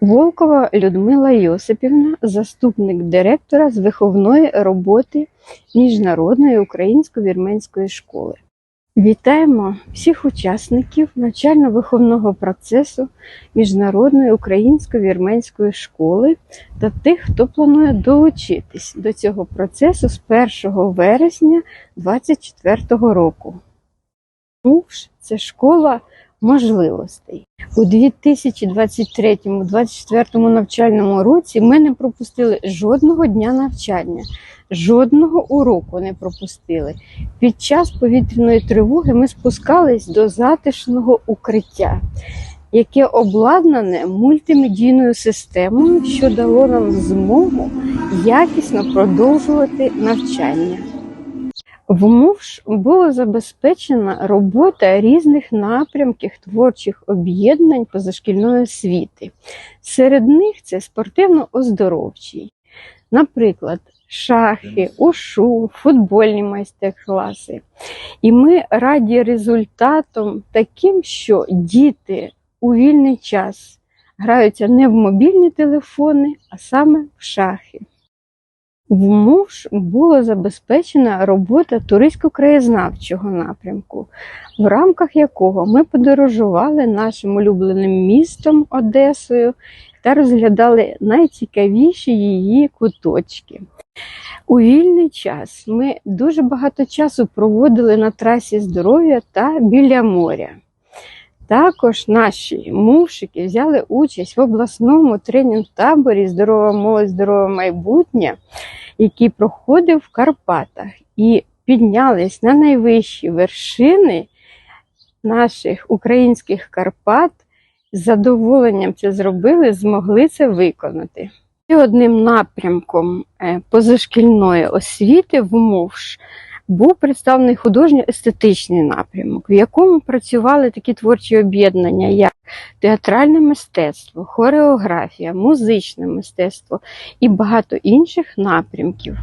Волкова Людмила Йосипівна, заступник директора з виховної роботи Міжнародної українсько-вірменської школи. Вітаємо всіх учасників навчально-виховного процесу Міжнародної українсько-вірменської школи та тих, хто планує долучитись до цього процесу з 1 вересня 2024 року. МУВШ – це школа можливостей. У 2023-2024 навчальному році ми не пропустили жодного дня навчання, жодного уроку не пропустили. Під час повітряної тривоги ми спускались до затишного укриття, яке обладнане мультимедійною системою, що дало нам змогу якісно продовжувати навчання. В МУВШ було забезпечена робота різних напрямків творчих об'єднань позашкільної освіти. Серед них це спортивно-оздоровчий, наприклад, шахи, ушу, футбольні майстер-класи. І ми раді результатом таким, що діти у вільний час граються не в мобільні телефони, а саме в шахи. В МУШ була забезпечена робота туристсько-краєзнавчого напрямку, в рамках якого ми подорожували нашим улюбленим містом Одесою та розглядали найцікавіші її куточки. У вільний час ми дуже багато часу проводили на трасі здоров'я та біля моря. Також наші мувшики взяли участь в обласному тренінг-таборі Здорова молодь, здорове майбутнє, який проходив в Карпатах, і піднялись на найвищі вершини наших українських Карпат. З задоволенням це зробили, змогли це виконати. І одним напрямком е, позашкільної освіти в МОВШ був представлений художньо-естетичний напрямок, в якому працювали такі творчі об'єднання, як театральне мистецтво, хореографія, музичне мистецтво і багато інших напрямків.